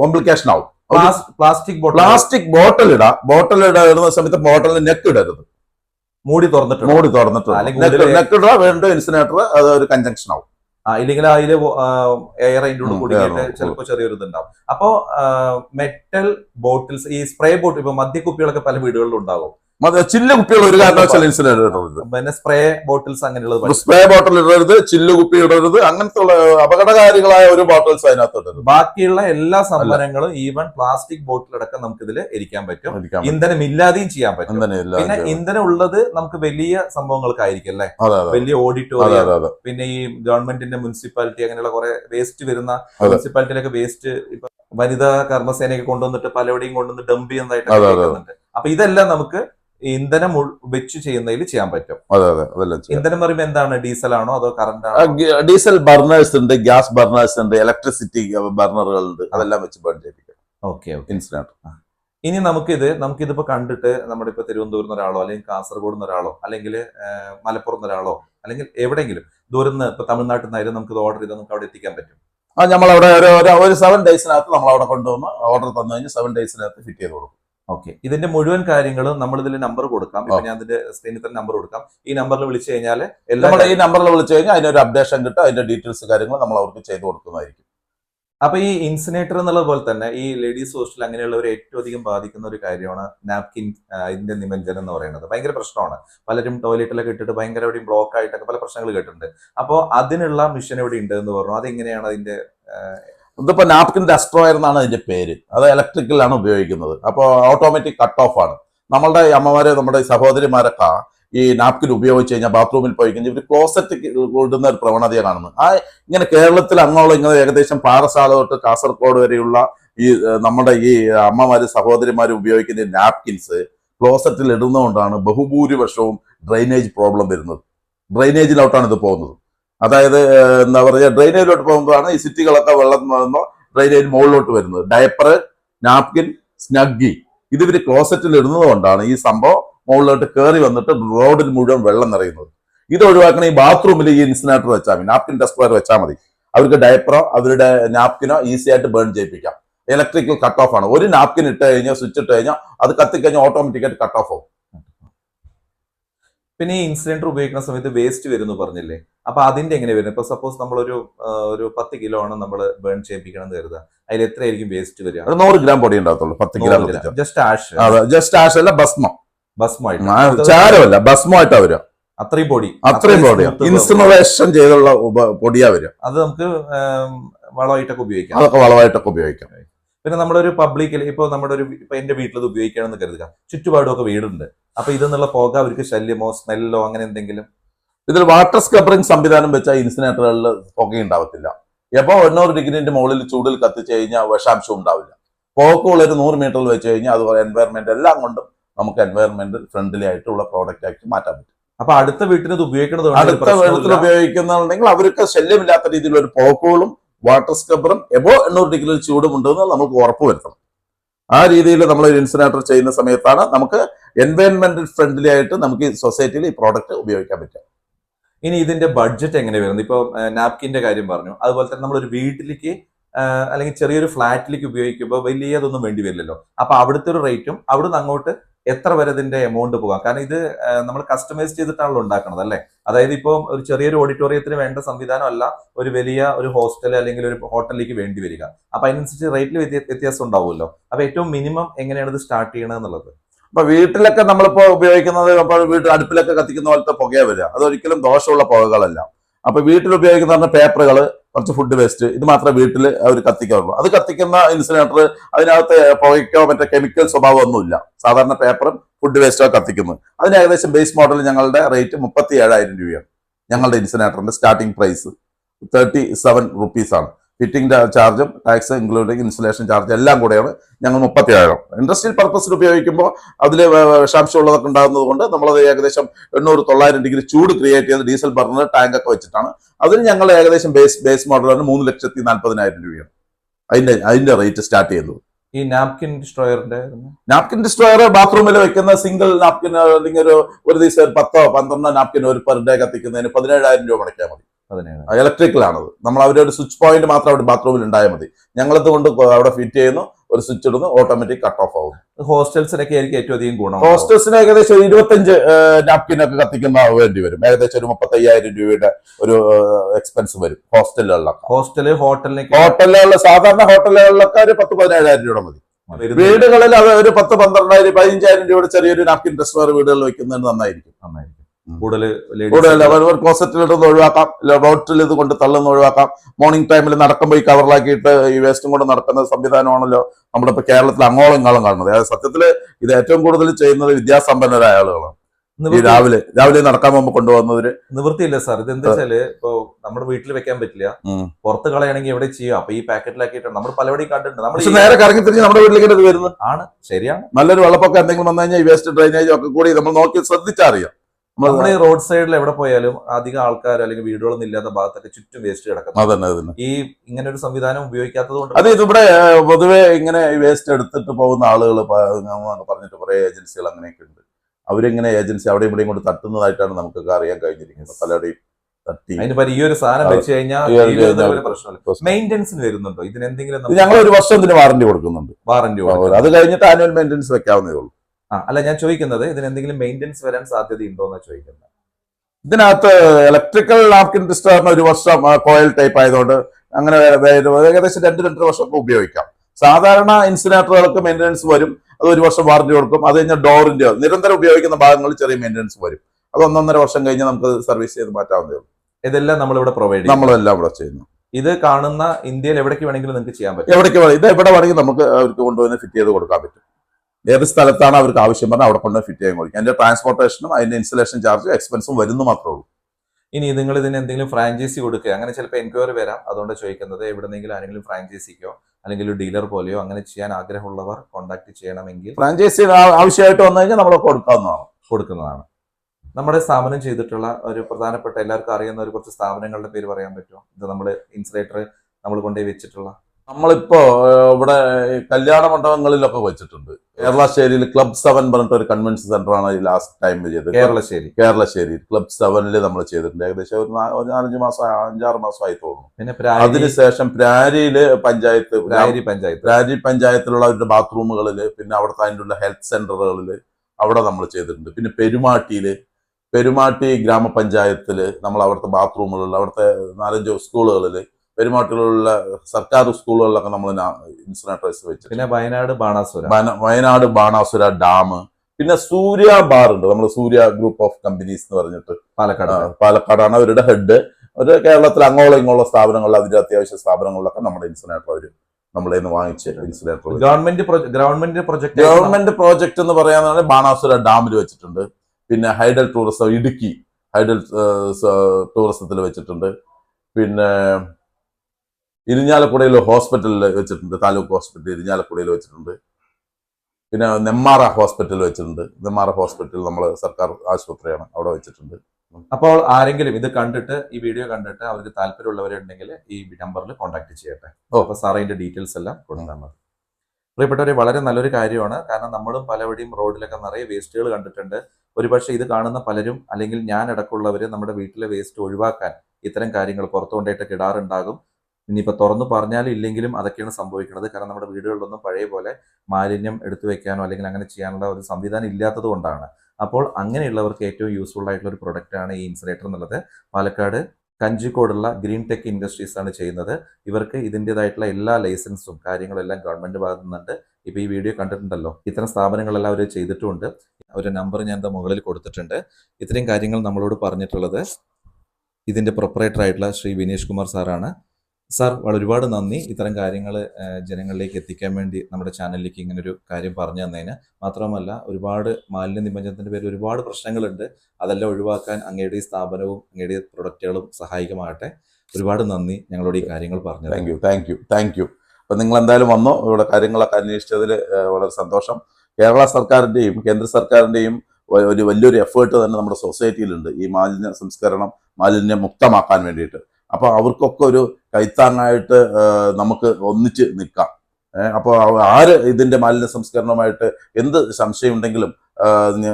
കോംപ്ലിക്കേഷൻ ആവും. Plastic bottle. പ്ലാസ്റ്റിക് ബോട്ടിൽ ഇടാം. ബോട്ടിൽ ഇടുന്ന സമയത്ത് ബോട്ടിലിന് നെക്ക് ഇടരുത്. മൂടി തുറന്നിട്ട് മൂടി തുറന്നിട്ട് നെക്ക് ഇടുക വീണ്ടും ഇൻസിനേറ്റർ അത് ഒരു കഞ്ചക്ഷൻ ആവും. ഇല്ലെങ്കിൽ അതിൽ എയർ അതിന്റെ ഉള്ളിൽ കുടുങ്ങിയിട്ട് ഉം. ചിലപ്പോൾ ചെറിയൊരു ഇതുണ്ടാവും. അപ്പോ മെറ്റൽ ബോട്ടിൽസ് ഈ സ്പ്രേ ബോട്ടിൽ ഇപ്പൊ മദ്യക്കുപ്പികളൊക്കെ പല വീടുകളിലും ഉണ്ടാവും മതി ചില്ല് കുപ്പികൾ ഒരു കാരണവശാലും ഇൻസുലിൻ ഇടരുത്. പിന്നെ സ്പ്രേ ബോട്ടിൽസ് അങ്ങനെയുള്ളത്. സ്പ്രേ ബോട്ടിൽ ഇടരുത് ചില്ല് കുപ്പി ഇടരുത് അങ്ങനത്തെ ഉള്ള അപകടകാരികളായ ഒരു ബോട്ടിൽസ് അതിനകത്ത് ഇടരുത്. ബാക്കിയുള്ള എല്ലാ സംഭരണങ്ങളും ഈവൻ പ്ലാസ്റ്റിക് ബോട്ടിലടക്കം നമുക്ക് ഇതിൽ എരിക്കാൻ പറ്റും. ഇന്ധനം ഇല്ലാതെയും ചെയ്യാൻ പറ്റും. പിന്നെ ഇന്ധനം ഉള്ളത് നമുക്ക് വലിയ സംഭവങ്ങൾക്കായിരിക്കും അല്ലേ? വലിയ ഓഡിറ്റോറിയം പിന്നെ ഈ ഗവൺമെന്റിന്റെ മുനിസിപ്പാലിറ്റി അങ്ങനെയുള്ള കുറെ വേസ്റ്റ് വരുന്ന. മുനിസിപ്പാലിറ്റിയിലൊക്കെ വേസ്റ്റ് ഇപ്പൊ വനിതാ കർമ്മസേനയൊക്കെ കൊണ്ടുവന്നിട്ട് പലവിടെയും കൊണ്ടുവന്ന് ഡംപ് ചെയ്യുന്നതായിട്ട് അപ്പൊ ഇതെല്ലാം നമുക്ക് ഇന്ധനം വെച്ച് ചെയ്യുന്നതിൽ ചെയ്യാൻ പറ്റും. അതെ അതെ. അതെല്ലാം. ഇന്ധനം പറയുമ്പോൾ എന്താണ്? ഡീസൽ ആണോ അതോ കറണ്ട് ആണോ ഡീസൽ ബർണേഴ്സ് ഉണ്ട് ഗ്യാസ് ബർണേഴ്സ് ഉണ്ട് ഇലക്ട്രിസിറ്റി ബർണറുകൾ ഉണ്ട് അതെല്ലാം വെച്ച് ബേൺ ചെയ്യിപ്പിക്കാം. ഓക്കെ ഇൻസിഡന്റ് ഇനി നമുക്കിത് നമുക്കിതിപ്പോ കണ്ടിട്ട് നമ്മുടെ ഇപ്പൊ തിരുവനന്തപുരത്ത് ഒരാളോ അല്ലെങ്കിൽ കാസർഗോഡ് നിന്ന് ഒരാളോ അല്ലെങ്കിൽ മലപ്പുറത്ത് ഒരാളോ അല്ലെങ്കിൽ എവിടെയെങ്കിലും ദൂരം നിന്ന് ഇപ്പൊ തമിഴ്നാട്ടിൽ നിന്നായാലും നമുക്ക് ഇത് ഓർഡർ ചെയ്ത് നമുക്ക് അവിടെ എത്തിക്കാൻ പറ്റും. ആ നമ്മൾ അവിടെ ഒരു- ഒരു സെവൻ ഡേയ്സിനകത്ത് നമ്മൾ അവിടെ കൊണ്ടുവന്ന് ഓർഡർ തന്നു കഴിഞ്ഞാൽ സെവൻ ഡേയ്സിനകത്ത് ഫിറ്റ് ചെയ്ത് കൊടുക്കും. ഓക്കെ ഇതിന്റെ മുഴുവൻ കാര്യങ്ങളും നമ്മൾ ഇതിൽ നമ്പർ കൊടുക്കാം. ഇപ്പൊ ഞാൻ ഇതിന്റെ സ്ക്രീനിൽ തന്നെ നമ്പർ കൊടുക്കാം. ഈ നമ്പറിൽ വിളിച്ചു കഴിഞ്ഞാൽ എല്ലാ ഈ നമ്പറിൽ വിളിച്ചു കഴിഞ്ഞാൽ അതിനൊരു അപ്ഡേഷൻ കിട്ടും അതിന്റെ ഡീറ്റെയിൽസ് കാര്യങ്ങൾ നമ്മൾ അവർക്ക് ചെയ്തു കൊടുക്കുന്നതായിരിക്കും. അപ്പൊ ഈ ഇൻസിനേറ്റർ എന്നുള്ള പോലെ തന്നെ ഈ ലേഡീസ് ഹോസ്റ്റൽ അങ്ങനെയുള്ളവർ ഏറ്റവും അധികം ബാധിക്കുന്ന ഒരു കാര്യമാണ് നാപ്കിൻ ഇതിന്റെ നിമഞ്ജനം എന്ന് പറയുന്നത്. ഭയങ്കര പ്രശ്നമാണ്. പലരും ടോയ്ലറ്റിലൊക്കെ ഇട്ടിട്ട് ഭയങ്കര എവിടെയും ബ്ലോക്ക് ആയിട്ടൊക്കെ പല പ്രശ്നങ്ങൾ കേട്ടിട്ടുണ്ട്. അപ്പോൾ അതിനുള്ള മിഷൻ ഇവിടെ ഉണ്ട് എന്ന് പറഞ്ഞു. അതെങ്ങനെയാണ് അതിന്റെ ഇതിപ്പോ നാപ്കിൻ ഡസ്ട്രോയർ എന്നാണ് അതിന്റെ പേര്. അത് ഇലക്ട്രിക്കലാണ് ഉപയോഗിക്കുന്നത്. അപ്പോൾ ഓട്ടോമാറ്റിക് കട്ട് ഓഫ് ആണ് നമ്മളുടെ അമ്മമാരെ നമ്മുടെ സഹോദരിമാരൊക്കെ ഈ നാപ്കിൻ ഉപയോഗിച്ച് കഴിഞ്ഞാൽ ബാത്റൂമിൽ പോയി കഴിഞ്ഞാൽ ഇവർ ക്ലോസറ്റ് ഇടുന്ന ഒരു പ്രവണതയെ കാണുന്നു. ആ ഇങ്ങനെ കേരളത്തിൽ അങ്ങോളം ഇങ്ങനെ ഏകദേശം പാറശാല തൊട്ട് കാസർഗോഡ് വരെയുള്ള ഈ നമ്മുടെ ഈ അമ്മമാര് സഹോദരിമാർ ഉപയോഗിക്കുന്ന നാപ്കിൻസ് ക്ലോസറ്റിൽ ഇടുന്നതുകൊണ്ടാണ് ബഹുഭൂരിപക്ഷവും ഡ്രെയിനേജ് പ്രോബ്ലം വരുന്നത്. ഡ്രെയിനേജിലോട്ടാണ് ഇത് പോകുന്നത്. അതായത് എന്താ പറയുക ഡ്രെയിനേജിലോട്ട് പോകുമ്പോഴാണ് ഈ സിറ്റികളൊക്കെ വെള്ളം വന്നോ ഡ്രെയിനേജ് മുകളിലോട്ട് വരുന്നത്. ഡയപ്പർ നാപ്കിൻ സ്നഗ്ഗി ഇത് ക്ലോസറ്റിൽ ഇടുന്നത് കൊണ്ടാണ് ഈ സംഭവം മുകളിലോട്ട് കയറി വന്നിട്ട് റോഡിൽ മുഴുവൻ വെള്ളം നിറയുന്നത്. ഇത് ഒഴിവാക്കണ ഈ ബാത്റൂമിൽ ഈ ഇൻസിനേറ്റർ വെച്ചാൽ മതി. നാപ്കിൻ ഡസ്റ്റർ വെച്ചാൽ മതി. അവർക്ക് ഡയപ്പറോ അവരുടെ നാപ്കിനോ ഈസി ആയിട്ട് ബേൺ ചെയ്യിപ്പിക്കാം. ഇലക്ട്രിക്കൽ കട്ട് ഓഫ് ആണ്. ഒരു നാപ്കിൻ ഇട്ട് കഴിഞ്ഞാൽ സ്വിച്ച് ഇട്ട് കഴിഞ്ഞാൽ അത് കത്തിക്കഴിഞ്ഞാൽ ഓട്ടോമാറ്റിക്കായിട്ട് കട്ട് ഓഫ് ആവും. പിന്നെ ഈ ഇൻസിഡന്റ് ഉപയോഗിക്കുന്ന സമയത്ത് വേസ്റ്റ് വരുന്നു പറഞ്ഞില്ലേ? അപ്പൊ അതിന്റെ എങ്ങനെ വരുന്നത്? ഇപ്പൊ സപ്പോസ് നമ്മളൊരു ഒരു പത്ത് കിലോ ആണ് നമ്മൾ ബേൺ ചെയ്യിപ്പിക്കണം എന്ന് കരുതുക. അതിൽ എത്രയായിരിക്കും വേസ്റ്റ് വരിക? നൂറ് ഗ്രാം പൊടി ഉണ്ടാകത്തുള്ളൂ പത്ത് gram just ash just ash അല്ല ഭസ്മം. ഭസ്മമായിട്ട്. ചാരമല്ല ഭസ്മമായിട്ടാ വരിക. അത്രയും പൊടി. അത്രയും പൊടി. ഇൻസിനറേഷൻ ചെയ്തുള്ള പൊടിയാ വരിക. അത് നമുക്ക് വളമായിട്ടൊക്കെ ഉപയോഗിക്കാം. അതൊക്കെ വളമായിട്ടൊക്കെ ഉപയോഗിക്കാം. പിന്നെ നമ്മുടെ ഒരു പബ്ലിക്കിൽ ഇപ്പൊ നമ്മുടെ ഒരു ഇപ്പൊ എന്റെ വീട്ടിൽ ഇത് ഉപയോഗിക്കുകയാണെന്ന് കരുതുക. ചുറ്റുപാടും ഒക്കെ വീടുണ്ട്. അപ്പൊ ഇതെന്നുള്ള പുക അവർക്ക് ശല്യമോ സ്മെല്ലോ അങ്ങനെ എന്തെങ്കിലും? ഇതിൽ വാട്ടർ സ്കബറിംഗ് സംവിധാനം വെച്ചാൽ ഇൻസിനേറ്ററുകളിൽ പുകയുണ്ടാവത്തില്ല എപ്പോ എണ്ണൂറ് ഡിഗ്രിന്റെ മുകളിൽ ചൂടിൽ കത്തിച്ചു കഴിഞ്ഞാൽ വിഷാംശം ഉണ്ടാവില്ല. പുകക്കുള്ള ഒരു നൂറ് മീറ്ററിൽ വെച്ച് കഴിഞ്ഞാൽ അതുപോലെ എൻവയറമെന്റ് എല്ലാം കൊണ്ടും നമുക്ക് എൻവയറമെന്റ് ഫ്രണ്ട്ലി ആയിട്ടുള്ള പ്രോഡക്റ്റ് ആക്കി മാറ്റാൻ പറ്റും. അപ്പൊ അടുത്ത വീട്ടിന് ഇത് ഉപയോഗിക്കുന്നത് അടുത്ത വെള്ളത്തിൽ. ഉപയോഗിക്കുന്നുണ്ടെങ്കിൽ അവർക്ക് ശല്യമില്ലാത്ത രീതിയിൽ ഒരു പോക്കുകളും വാട്ടർ സ്കബറും എബോ എണ്ണൂറ് ഡിഗ്രിയിൽ ചൂടും ഉണ്ടെന്ന് നമുക്ക് ഉറപ്പ് വരുത്തണം. ആ രീതിയിൽ നമ്മൾ ഒരു ഇൻസിനേറ്റർ ചെയ്യുന്ന സമയത്താണ് നമുക്ക് എൻവയൺമെന്റൽ ഫ്രണ്ട്ലി ആയിട്ട് നമുക്ക് ഈ സൊസൈറ്റിയിൽ ഈ പ്രോഡക്റ്റ് ഉപയോഗിക്കാൻ പറ്റും ഇനി ഇതിന്റെ ബഡ്ജറ്റ് എങ്ങനെ വരുന്നത് ഇപ്പൊ നാപ്കിന്റെ കാര്യം പറഞ്ഞു. അതുപോലെ തന്നെ നമ്മളൊരു വീട്ടിലേക്ക് അല്ലെങ്കിൽ ചെറിയൊരു ഫ്ലാറ്റിലേക്ക് ഉപയോഗിക്കുമ്പോൾ വലിയതൊന്നും വേണ്ടി വരില്ലല്ലോ. അപ്പൊ അവിടുത്തെ ഒരു റേറ്റും അവിടുന്ന് അങ്ങോട്ട് എത്ര വരെ ഇതിന്റെ എമൗണ്ട് പോകാം? കാരണം ഇത് നമ്മൾ കസ്റ്റമൈസ് ചെയ്തിട്ടാണല്ലോ ഉണ്ടാക്കുന്നത് അല്ലേ? അതായത് ഇപ്പോൾ ഒരു ചെറിയൊരു ഓഡിറ്റോറിയത്തിന് വേണ്ട സംവിധാനം അല്ല ഒരു വലിയ ഒരു ഹോസ്റ്റൽ അല്ലെങ്കിൽ ഒരു ഹോട്ടലിലേക്ക് വേണ്ടി വരിക. അപ്പൊ അതിനനുസരിച്ച് റേറ്റിൽ വ്യത്യാസം ഉണ്ടാവുമല്ലോ. അപ്പൊ ഏറ്റവും മിനിമം എങ്ങനെയാണ് ഇത് സ്റ്റാർട്ട് ചെയ്യണത് എന്നുള്ളത്? അപ്പൊ വീട്ടിലൊക്കെ നമ്മളിപ്പോ ഉപയോഗിക്കുന്നത് അപ്പോൾ വീട്ടിൽ അടുപ്പിലൊക്കെ കത്തിക്കുന്ന പോലത്തെ പുകയാ വരിക. അതൊരിക്കലും ദോഷമുള്ള പുകകളല്ല. അപ്പൊ വീട്ടിൽ ഉപയോഗിക്കുന്ന പറഞ്ഞ പേപ്പറുകൾ കുറച്ച് ഫുഡ് വേസ്റ്റ് ഇത് മാത്രമേ വീട്ടിൽ അവർ കത്തിക്കാറുള്ളൂ. അത് കത്തിക്കുന്ന ഇൻസിനേറ്റർ അതിനകത്ത് പുകയ്ക്കോ മറ്റേ കെമിക്കൽ സ്വഭാവം ഒന്നുമില്ല. സാധാരണ പേപ്പറും ഫുഡ് വേസ്റ്റോ കത്തിക്കുന്നു അതിന് ഏകദേശം ബേസ് മോഡൽ ഞങ്ങളുടെ റേറ്റ് മുപ്പത്തി ഏഴായിരം രൂപയാണ്. ഞങ്ങളുടെ ഇൻസിനേറ്ററിന്റെ സ്റ്റാർട്ടിംഗ് പ്രൈസ് തേർട്ടി സെവൻ റുപ്പീസാണ് ഫിറ്റിംഗ് ചാർജും ടാക്സ് ഇൻക്ലൂഡിംഗ് ഇൻസ്റ്റലേഷൻ ചാർജ് എല്ലാം കൂടെയാണ് ഞങ്ങൾ മുപ്പത്തി ആയിരം ഇൻഡസ്ട്രിയൽ പർപ്പസിൽ ഉപയോഗിക്കുമ്പോൾ അതിൽ വിഷാംശം ഉള്ളതൊക്കെ ഉണ്ടാകുന്നത് കൊണ്ട് നമ്മളത് ഏകദേശം എണ്ണൂറ് തൊള്ളായിരം ഡിഗ്രി ചൂട് ക്രിയേറ്റ് ചെയ്ത് ഡീസൽ ബർണർ ടാങ്ക് ഒക്കെ വെച്ചിട്ടാണ്. അതിന് ഞങ്ങൾ ഏകദേശം ബേസ് ബേസ് മോഡലാണ് മൂന്ന് ലക്ഷത്തി നാൽപ്പതിനായിരം രൂപയാണ്. അതിന്റെ അതിന്റെ റേറ്റ് സ്റ്റാർട്ട് ചെയ്യുന്നത് ഈ നാപ്കിൻ ഡിസ്ട്രോയറിന്റെ നാപ്കിൻ ഡിസ്ട്രോയർ ബാത്റൂമിൽ വെക്കുന്ന സിംഗിൾ നാപ്കിൻ അല്ലെങ്കിൽ ഒരു ഒരു ദിവസം പത്തോ പന്ത്രണ്ടോ നാപ്കിൻ ഒരു പെർ ഡേ കത്തിക്കുന്നതിന് പതിനേഴായിരം രൂപ മുടക്കിയാൽ മതി. ഇലക്ട്രിക്കലാണത് നമ്മൾ അവരുടെ ഒരു സ്വിച്ച് പോയിന്റ് മാത്രം അവിടെ ബാത്റൂമിൽ ഉണ്ടായാൽ മതി. ഞങ്ങളത് കൊണ്ട് അവിടെ ഫിറ്റ് ചെയ്യുന്നു ഒരു സ്വിച്ച് ഇടുന്നു ഓട്ടോമാറ്റിക് കട്ട് ഓഫ് ആവും. ഹോസ്റ്റൽസിനൊക്കെ ആയിരിക്കും ഏറ്റവും അധികം ഗുണം. ഹോസ്റ്റൽസിന് ഏകദേശം ഇരുപത്തഞ്ച് നാപ്കിൻ ഒക്കെ കത്തിക്കുന്ന വേണ്ടി വരും. ഏകദേശം ഒരു മുപ്പത്തയ്യായിരം രൂപയുടെ ഒരു എക്സ്പെൻസ് വരും ഹോസ്റ്റലുകളിലൊക്കെ. ഹോസ്റ്റൽ ഹോട്ടലിലേക്ക് ഹോട്ടലുകളിൽ സാധാരണ ഹോട്ടലുകളിലൊക്കെ ഒരു പത്ത് പതിനേഴായിരം രൂപ മതി. വീടുകളിൽ അത് ഒരു പത്ത് പന്ത്രണ്ടായിരം പതിനഞ്ചായിരം രൂപയുടെ ചെറിയൊരു നാപ്കിൻ ഡ്രസ്വർ വീടുകളിൽ വെക്കുന്നത് നന്നായിരിക്കും. നന്നായിരിക്കും. കൂടുതൽ കൂടുതൽ ഇടുന്ന ഒഴിവാക്കാം. റോട്ടിൽ ഇത് കൊണ്ട് തള്ളുന്ന ഒഴിവാക്കാം. മോർണിംഗ് ടൈമിൽ നടക്കുമ്പോൾ ഈ കവറിലാക്കിയിട്ട് ഈ വേസ്റ്റും കൊണ്ട് നടക്കുന്ന സംവിധാനമാണല്ലോ നമ്മുടെ ഇപ്പൊ കേരളത്തിൽ അങ്ങോളം ഇങ്ങോളം കാണുന്നത്. അതായത് സത്യത്തിൽ ഇത് ഏറ്റവും കൂടുതൽ ചെയ്യുന്നത് വിദ്യാസമ്പന്നരായ ആളുകളാണ്. ഈ രാവിലെ രാവിലെ നടക്കാൻ പോകുമ്പോൾ കൊണ്ടുപോകുന്നവര് നിവൃത്തിയില്ല സാർ. ഇത് എന്താ വെച്ചാൽ ഇപ്പൊ നമ്മുടെ വീട്ടിൽ വെക്കാൻ പറ്റില്ല. പുറത്ത് കളയണമെങ്കിൽ എവിടെ ചെയ്യാം? അപ്പൊ ഈ പാക്കറ്റിലാക്കിയിട്ട് നമ്മൾ പലവടിയും കണ്ടിട്ടുണ്ട് നമ്മൾ നേരെ കറങ്ങി തിരിഞ്ഞ് നമ്മുടെ വീട്ടിലേക്ക് വരുന്നത്. ആണ്. ശരിയാണ്. നല്ലൊരു വെള്ളപ്പൊക്കം എന്തെങ്കിലും വന്നു കഴിഞ്ഞാൽ ഈ വേസ്റ്റ് ഡ്രൈനേജ് ഒക്കെ കൂടി നമ്മൾ നോക്കി ശ്രദ്ധിച്ചറിയാം നമ്മൾ ഈ റോഡ് സൈഡിൽ എവിടെ പോയാലും അധികം ആൾക്കാർ അല്ലെങ്കിൽ വീടുകളൊന്നും ഇല്ലാത്ത ഭാഗത്തൊക്കെ ചുറ്റും വേസ്റ്റ് കിടക്കുന്നത് അതന്നെ അതന്നെ ഈ ഇങ്ങനെ ഒരു സംവിധാനം ഉപയോഗിക്കാത്തത് കൊണ്ട് അത് ഇതിവിടെ പൊതുവെ ഇങ്ങനെ വേസ്റ്റ് എടുത്തിട്ട് പോകുന്ന ആളുകൾ പറഞ്ഞിട്ട് കുറെ ഏജൻസികൾ അങ്ങനെയൊക്കെ ഉണ്ട്. അവരിങ്ങനെ ഏജൻസി അവിടെ ഇവിടെയും കൊണ്ട് തട്ടുന്നതായിട്ടാണ് നമുക്കൊക്കെ അറിയാൻ കഴിഞ്ഞിരിക്കുന്നത്. പലരുടെയും തട്ടി. ഈ ഒരു സാധനം. വെച്ച് കഴിഞ്ഞാൽ മെയിന്റെനൻസിന് വരുന്നുണ്ടോ? ഇതിന് എന്തെങ്കിലും ഞങ്ങൾ ഒരു വർഷം ഇതിന് വാറന്റി കൊടുക്കുന്നുണ്ട്. വാറന്റി അത് കഴിഞ്ഞിട്ട് ആനുവൽ മെയിന്റെനൻസ് വെക്കാവുന്നേ ഉള്ളൂ. ആ അല്ല ഞാൻ ചോദിക്കുന്നത് ഇതിന് എന്തെങ്കിലും മെയിന്റെനൻസ് വരാൻ സാധ്യതയുണ്ടോ എന്ന് ചോദിക്കുന്നത്? ഇതിനകത്ത് ഇലക്ട്രിക്കൽ നാപ്കിൻ പറഞ്ഞ ഒരു വർഷം കോയിൽ ടൈപ്പ് ആയതുകൊണ്ട് അങ്ങനെ ഏകദേശം രണ്ട് രണ്ടര വർഷം ഉപയോഗിക്കാം. സാധാരണ ഇൻസിനേറ്ററുകൾക്ക് മെയിന്റെനൻസ് വരും. അത് ഒരു വർഷം വാറന്റി കൊടുക്കും. അത് കഴിഞ്ഞാൽ ഡോറിന്റെ നിരന്തരം ഉപയോഗിക്കുന്ന ഭാഗങ്ങളിൽ ചെറിയ മെയിന്റെനൻസ് വരും. അത് ഒന്നൊന്നര വർഷം കഴിഞ്ഞ് നമുക്ക് സർവീസ് ചെയ്ത് മാറ്റാവുന്നേ ഉള്ളൂ. ഇതെല്ലാം നമ്മളിവിടെ പ്രൊവൈഡ് ചെയ്യും നമ്മളെല്ലാം ഇവിടെ ചെയ്യുന്നു. ഇത് കാണുന്ന ഇന്ത്യയിൽ എവിടേക്ക് വേണമെങ്കിലും നിങ്ങൾക്ക് ചെയ്യാൻ പറ്റും. എവിടേക്ക് ഇത് എവിടെ വേണമെങ്കിൽ നമുക്ക് അവർക്ക് കൊണ്ടുവന്ന് ഫിറ്റ് ചെയ്ത് കൊടുക്കാൻ പറ്റും. ഏത് സ്ഥലത്താണ് അവർക്ക് ആവശ്യം പറഞ്ഞാൽ അവിടെ കൊണ്ട് ഫിറ്റ് ചെയ്യാൻ കൊടുക്കും. അതിന്റെ ട്രാൻസ്പോർട്ടേഷനും അതിന്റെ ഇൻസ്റ്റലേഷൻ ചാർജ് എക്സ്പെൻസും വരുന്നു മാത്രമേ ഉള്ളൂ. ഇനി നിങ്ങൾ ഇതിന് എന്തെങ്കിലും ഫ്രാഞ്ചൈസി കൊടുക്കുക. അങ്ങനെ ചിലപ്പോൾ എൻക്വയറി വരാം. അതുകൊണ്ട് ചോദിക്കുന്നത് എവിടെന്നെങ്കിലും ആരെങ്കിലും ഫ്രാഞ്ചൈസിക്കോ അല്ലെങ്കിൽ ഒരു ഡീലർ പോലെയോ അങ്ങനെ ചെയ്യാൻ ആഗ്രഹമുള്ളവർ കോൺടാക്ട് ചെയ്യണമെങ്കിൽ ഫ്രാഞ്ചൈസി ആവശ്യമായിട്ട് വന്നു കഴിഞ്ഞാൽ നമ്മൾ കൊടുക്കാവുന്നതാണ്. കൊടുക്കുന്നതാണ്. നമ്മുടെ സ്ഥാപനം ചെയ്തിട്ടുള്ള ഒരു പ്രധാനപ്പെട്ട എല്ലാവർക്കും അറിയുന്ന ഒരു കുറച്ച് സ്ഥാപനങ്ങളുടെ പേര് പറയാൻ പറ്റുമോ? ഇത് നമ്മൾ ഇൻസുലേറ്റർ നമ്മൾ കൊണ്ടുപോയി വെച്ചിട്ടുള്ള നമ്മളിപ്പോ ഇവിടെ കല്യാണ മണ്ഡപങ്ങളിലൊക്കെ വെച്ചിട്ടുണ്ട്. കേരളശ്ശേരിയിൽ ക്ലബ് സെവൻ പറഞ്ഞിട്ട് ഒരു കൺവെൻഷൻ സെന്റർ ആണ് ഈ ലാസ്റ്റ് ടൈം ചെയ്തത്. കേരളശ്ശേരി. കേരളശ്ശേരി. ക്ലബ് സെവനിൽ നമ്മൾ ചെയ്തിട്ടുണ്ട്. ഏകദേശം ഒരു നാലഞ്ച് മാസം അഞ്ചാറ് മാസമായി തോന്നുന്നു. പിന്നെ അതിനുശേഷം പ്രാരിയിൽ പഞ്ചായത്ത് പ്രാരി പഞ്ചായത്ത്. പ്രാരി പഞ്ചായത്തിലുള്ള അവരുടെ ബാത്റൂമുകളിൽ പിന്നെ അവിടുത്തെ അതിന്റെ ഹെൽത്ത് സെന്ററുകളിൽ അവിടെ നമ്മൾ ചെയ്തിട്ടുണ്ട്. പിന്നെ പെരുമാട്ടിയിൽ പെരുമാട്ടി ഗ്രാമപഞ്ചായത്തിൽ നമ്മൾ അവിടുത്തെ ബാത്റൂമുകളിൽ അവിടുത്തെ നാലഞ്ച് സ്കൂളുകളിൽ പെരുമാട്ടിലുള്ള സർക്കാർ സ്കൂളുകളിലൊക്കെ നമ്മൾ ഇൻസിനേറ്റേഴ്സ് വെച്ചിട്ടുണ്ട്. പിന്നെ വയനാട് ബാണാസുര. വയനാട് ബാണാസുര ഡാം പിന്നെ സൂര്യ ബാർ ഉണ്ട്. നമ്മൾ സൂര്യ ഗ്രൂപ്പ് ഓഫ് കമ്പനീസ് എന്ന് പറഞ്ഞിട്ട് പാലക്കാട്. പാലക്കാടാണ് അവരുടെ ഹെഡ്. ഒരു കേരളത്തിൽ അങ്ങോളം ഇങ്ങോളം സ്ഥാപനങ്ങളിൽ അതിന്റെ അത്യാവശ്യ സ്ഥാപനങ്ങളിലൊക്കെ നമ്മുടെ ഇൻസിനേറ്റർ അവർ നമ്മളെ വാങ്ങിച്ച് incinerator government government project government project എന്ന് പറയാനാണ് ബാണാസുര ഡാമിൽ വെച്ചിട്ടുണ്ട്. പിന്നെ ഹൈഡൽ ടൂറിസം ഇടുക്കി ഹൈഡൽ ടൂറിസത്തിൽ വെച്ചിട്ടുണ്ട്. പിന്നെ ഇരിഞ്ഞാലക്കുടയിൽ ഹോസ്പിറ്റലിൽ വെച്ചിട്ടുണ്ട് താലൂക്ക് ഹോസ്പിറ്റൽ ഇരിഞ്ഞാലക്കുടയിൽ വെച്ചിട്ടുണ്ട്. പിന്നെ നെമ്മാറ ഹോസ്പിറ്റലിൽ വെച്ചിട്ടുണ്ട്. നെമ്മാറ ഹോസ്പിറ്റൽ നമ്മൾ സർക്കാർ ആശുപത്രിയാണ് അവിടെ വെച്ചിട്ടുണ്ട്. അപ്പോൾ ആരെങ്കിലും ഇത് കണ്ടിട്ട് ഈ വീഡിയോ കണ്ടിട്ട് അവർക്ക് താല്പര്യമുള്ളവരുണ്ടെങ്കിൽ ഈ നമ്പറിൽ കോൺടാക്ട് ചെയ്യട്ടെ. ഓ. അപ്പൊ സാറേ അതിന്റെ ഡീറ്റെയിൽസ് എല്ലാം കൊടുത്താൽ മതി. പ്രിയപ്പെട്ടവരെ വളരെ നല്ലൊരു കാര്യമാണ്. കാരണം നമ്മളും പലവഴിയും റോഡിലൊക്കെ നിറയെ വേസ്റ്റുകൾ കണ്ടിട്ടുണ്ട്. ഒരുപക്ഷെ ഇത് കാണുന്ന പലരും അല്ലെങ്കിൽ ഞാൻ അടക്കമുള്ളവർ നമ്മുടെ വീട്ടിലെ വേസ്റ്റ് ഒഴിവാക്കാൻ ഇത്തരം കാര്യങ്ങൾ പുറത്തു കൊണ്ടായിട്ടൊക്കെ ഇടാറുണ്ടാകും ഇനിയിപ്പോൾ തുറന്നു പറഞ്ഞാലും ഇല്ലെങ്കിലും അതൊക്കെയാണ് സംഭവിക്കുന്നത്. കാരണം നമ്മുടെ വീടുകളിലൊന്നും പഴയ പോലെ മാലിന്യം എടുത്തു വെക്കാനോ അല്ലെങ്കിൽ അങ്ങനെ ചെയ്യാനുള്ള ഒരു സംവിധാനം ഇല്ലാത്തത് കൊണ്ടാണ്. അപ്പോൾ അങ്ങനെയുള്ളവർക്ക് ഏറ്റവും യൂസ്ഫുൾ ആയിട്ടുള്ള ഒരു പ്രൊഡക്റ്റാണ് ഈ ഇൻസുലേറ്റർ എന്നുള്ളത്. പാലക്കാട് കഞ്ചിക്കോടുള്ള ഗ്രീൻ ടെക് ഇൻഡസ്ട്രീസ് ആണ് ചെയ്യുന്നത്. ഇവർക്ക് ഇതിന്റെതായിട്ടുള്ള എല്ലാ ലൈസൻസും കാര്യങ്ങളും എല്ലാം ഗവൺമെന്റ് ഭാഗത്തു നിന്നുണ്ട്. ഇപ്പോൾ ഈ വീഡിയോ കണ്ടിട്ടുണ്ടല്ലോ. ഇത്തരം സ്ഥാപനങ്ങളെല്ലാം അവർ ചെയ്തിട്ടുമുണ്ട് ഒരു നമ്പർ ഞാൻ എന്താ മുകളിൽ കൊടുത്തിട്ടുണ്ട്. ഇത്രയും കാര്യങ്ങൾ നമ്മളോട് പറഞ്ഞിട്ടുള്ളത് ഇതിന്റെ പ്രൊപ്പറേറ്റർ ആയിട്ടുള്ള ശ്രീ വിനീഷ് കുമാർ സാറാണ്. സാർ വളരെ ഒരുപാട് നന്ദി. ഇത്തരം കാര്യങ്ങൾ ജനങ്ങളിലേക്ക് എത്തിക്കാൻ വേണ്ടി നമ്മുടെ ചാനലിലേക്ക് ഇങ്ങനെ ഒരു കാര്യം പറഞ്ഞു തന്നതിന്. മാത്രമല്ല ഒരുപാട് മാലിന്യ നിമജ്ജനത്തിന്റെ പേരിൽ ഒരുപാട് പ്രശ്നങ്ങളുണ്ട്. അതെല്ലാം ഒഴിവാക്കാൻ അങ്ങയുടെ ഈ സ്ഥാപനവും അങ്ങയുടെ പ്രൊഡക്റ്റുകളും സഹായകമാകട്ടെ ഒരുപാട് നന്ദി ഞങ്ങളോട് ഈ കാര്യങ്ങൾ പറഞ്ഞു thank you thank you thank you അപ്പൊ നിങ്ങൾ എന്തായാലും വന്നോ? ഇവിടെ കാര്യങ്ങളൊക്കെ അന്വേഷിച്ചതിൽ വളരെ സന്തോഷം. കേരള സർക്കാരിന്റെയും കേന്ദ്ര സർക്കാരിന്റെയും ഒരു വലിയൊരു എഫേർട്ട് തന്നെ നമ്മുടെ സൊസൈറ്റിയിലുണ്ട് ഈ മാലിന്യ സംസ്കരണം മാലിന്യം മുക്തമാക്കാൻ വേണ്ടിയിട്ട്. അപ്പൊ അവർക്കൊക്കെ ഒരു കൈത്താങ്ങായിട്ട് നമുക്ക് ഒന്നിച്ച് നിൽക്കാം. അപ്പോൾ ആര് ഇതിന്റെ മാലിന്യ സംസ്കരണവുമായിട്ട് എന്ത് സംശയം ഉണ്ടെങ്കിലും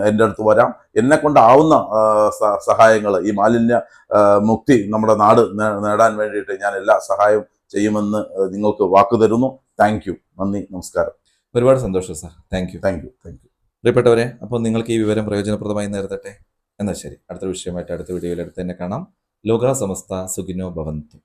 എന്റെ അടുത്ത് വരാം. എന്നെ കൊണ്ടാവുന്ന സഹായങ്ങൾ ഈ മാലിന്യ മുക്തി നമ്മുടെ നാട് നേടാൻ വേണ്ടിയിട്ട് ഞാൻ എല്ലാ സഹായവും ചെയ്യുമെന്ന് നിങ്ങൾക്ക് വാക്കു തരുന്നു. Thank you. നന്ദി. നമസ്കാരം. ഒരുപാട് സന്തോഷം sir. Thank you. Thank you. Thank you. പ്രിയപ്പെട്ടവരെ അപ്പോൾ നിങ്ങൾക്ക് ഈ വിവരം പ്രയോജനപ്രദമായി നേരത്തെ. എന്നാൽ ശരി. അടുത്ത വിഷയമായിട്ട് അടുത്ത വീഡിയോയിൽ അടുത്ത് തന്നെ കാണാം. ലോക സമസ്ത സുഖിനോ ഭവന്തു.